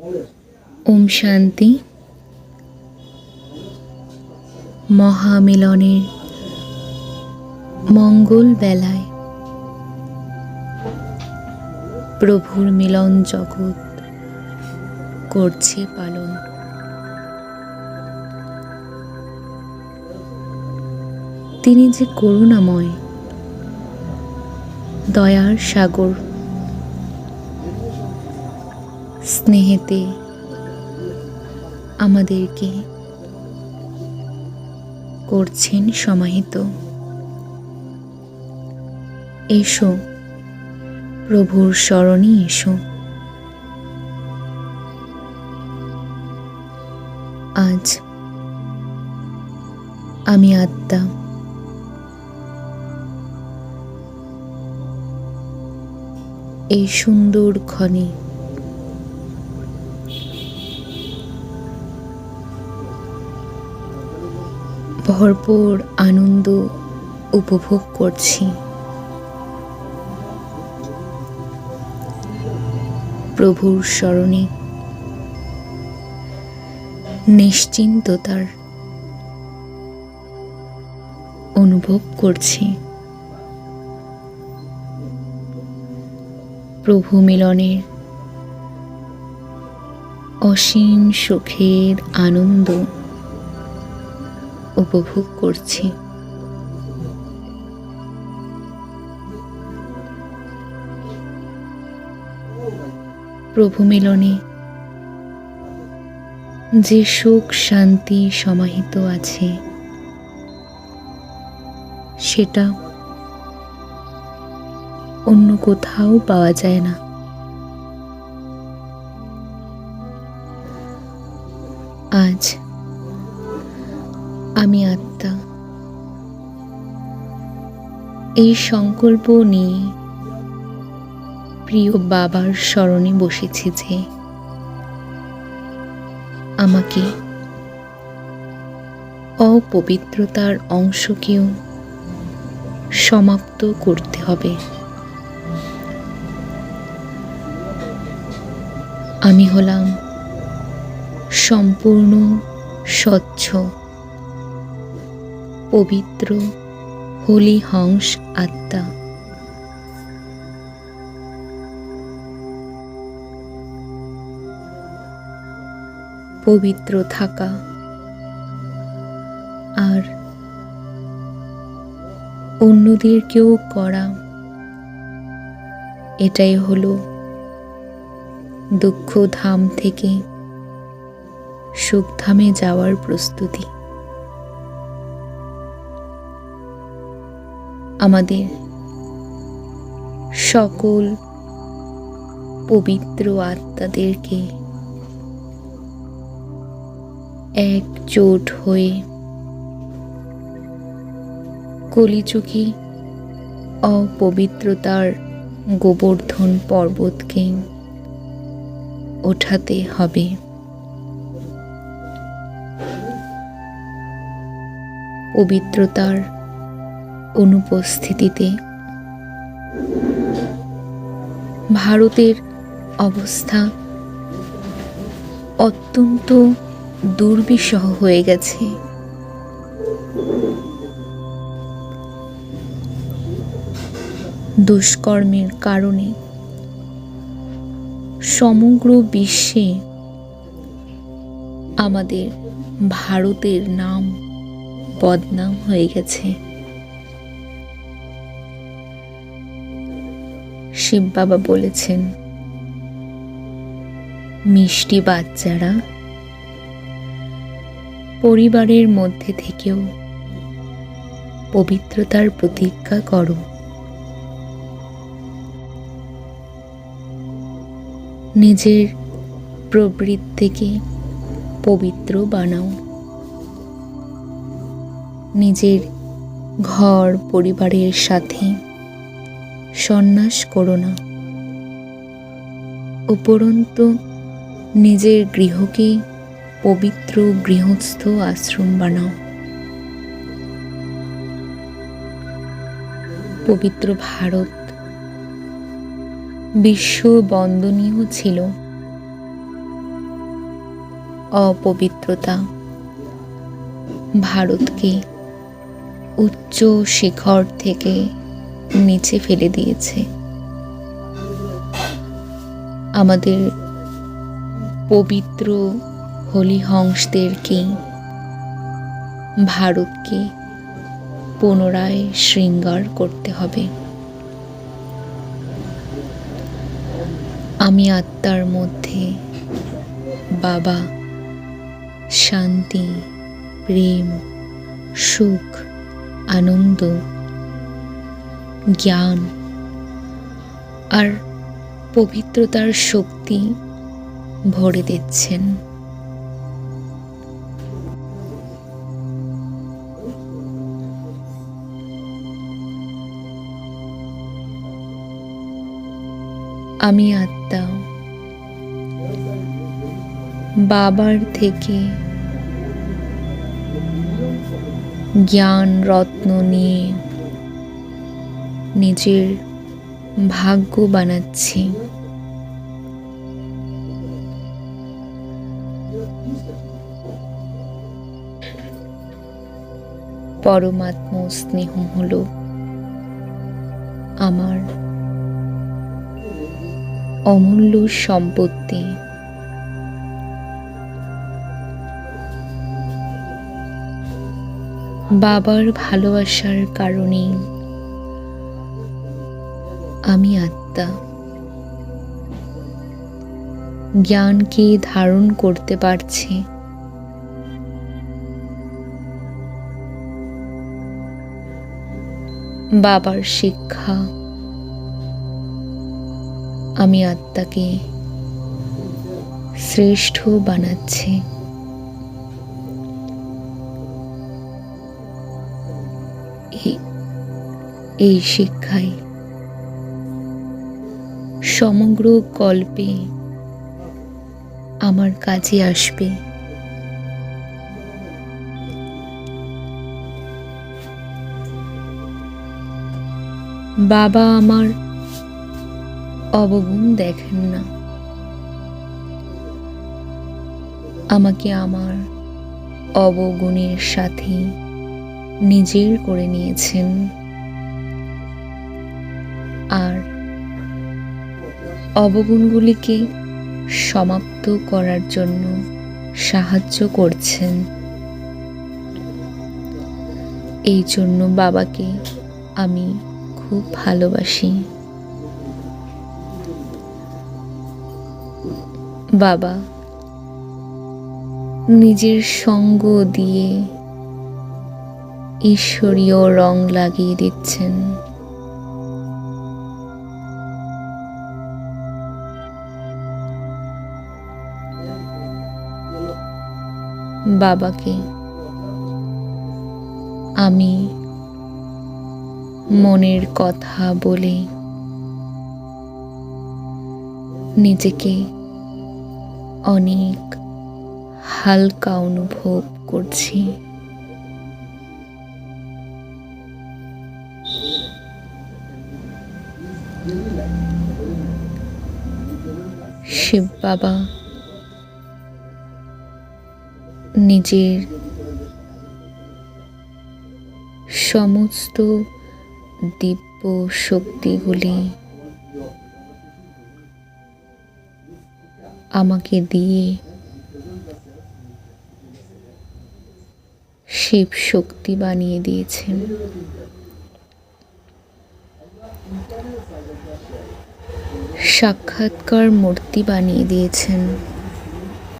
ওম শান্তি। মহামিলনের মঙ্গল বেলায় প্রভুর মিলন জগৎ করছে পালন। তিনি যে করুণাময় দয়ার সাগর স্নেহেতে আমাদেরকে করছেন সমাহিত। এসো প্রভুর স্মরণে এসো। আজ আমি আত্মা এই সুন্দর ক্ষণে ভরপুর আনন্দ উপভোগ করছি। প্রভুর স্মরণে নিশ্চিন্ততার অনুভব করছি। প্রভু মিলনের অসীম সুখের আনন্দ উপভোগ করছি। প্রভু মিলনে, যে সুখ শান্তি সমাহিত আছে, সেটা অন্য কোথাও পাওয়া যায় না। আজ আমি আত্মা। এই সংকল্প নিয়ে প্রিয় বাবার স্মরণে বসেছি যে আমাকে অপবিত্রতার অংশকেও সমাপ্ত করতে হবে। আমি হলাম সম্পূর্ণ স্বচ্ছ পবিত্র হোলি হংস আত্মা। পবিত্র থাকা। আর অন্যদেরকেও করা। এটাই হলো দুঃখ ধাম থেকে সুখধামে যাওয়ার প্রস্তুতি। আমাদের সকল পবিত্র আত্মাদেরকে একজোট হয়ে কলিযুগী অপবিত্রতার গোবর্ধন পর্বতকে ওঠাতে হবে। পবিত্রতার অনুপস্থিতিতে। ভারতের অবস্থা অত্যন্ত দুর্বিষহ হয়ে গেছে। দুষ্কর্মের কারণে সমগ্র বিশ্বে আমাদের ভারতের নাম বদনাম হয়ে গেছে। শিব বাবা বলেছেন, মিষ্টি বাচ্চারা, পরিবারের মধ্যে থেকেও পবিত্রতার প্রতিজ্ঞা করো। নিজের প্রবৃত্তিকে পবিত্র বানাও। নিজের ঘর পরিবারের সাথে সন্ন্যাস করো না। উপরন্তু নিজের গৃহকে পবিত্র গৃহস্থ আশ্রম বানাও। পবিত্র ভারত বিশ্ব বন্দনীয় ছিল। অপবিত্রতা ভারতকে উচ্চ শিখর থেকে নিচে ফেলে দিয়েছে। আমাদের পবিত্র হলিহংসদেরকে ভারতকে পুনরায় শৃঙ্গার করতে হবে। আমি আত্মার মধ্যে বাবা, শান্তি, প্রেম, সুখ, আনন্দ জ্ঞান আর পবিত্রতার শক্তি ভরে দিচ্ছেন। আমি আত্মা বাবার থেকে জ্ঞান রত্ন নিয়ে নিজের ভাগ্য বানাচ্ছি। পরমাত্ম স্নেহ হলো আমার অমূল্য সম্পত্তি। বাবার ভালোবাসার কারণে আমি আত্মা। জ্ঞানকে ধারণ করতে পারছি। বাবার শিক্ষা। আমি আত্মাকে শ্রেষ্ঠ বানাচ্ছে। এই- শিক্ষায় সমগ্র কল্পে আমার কাজে আসবে। বাবা আমার অবগুণ দেখেন না। আমাকে আমার অবগুণের সাথে নিজের করে নিয়েছেন। আর অবগুণগুলিকে সমাপ্ত করার জন্য সাহায্য করছেন। এই জন্য বাবাকে আমি খুব ভালোবাসি। বাবা, নিজের সঙ্গ দিয়ে ঈশ্বরীয় রং লাগিয়ে দিচ্ছেন। বাবাকে। আমি মনের কথা বলে নিজেকে অনেক হালকা অনুভব করছি। শিব বাবা নিজের সমস্ত দিব্য শক্তিগুলি আমাকে দিয়ে শিব শক্তি বানিয়ে দিয়েছেন। সাক্ষাৎকার মূর্তি বানিয়ে দিয়েছেন।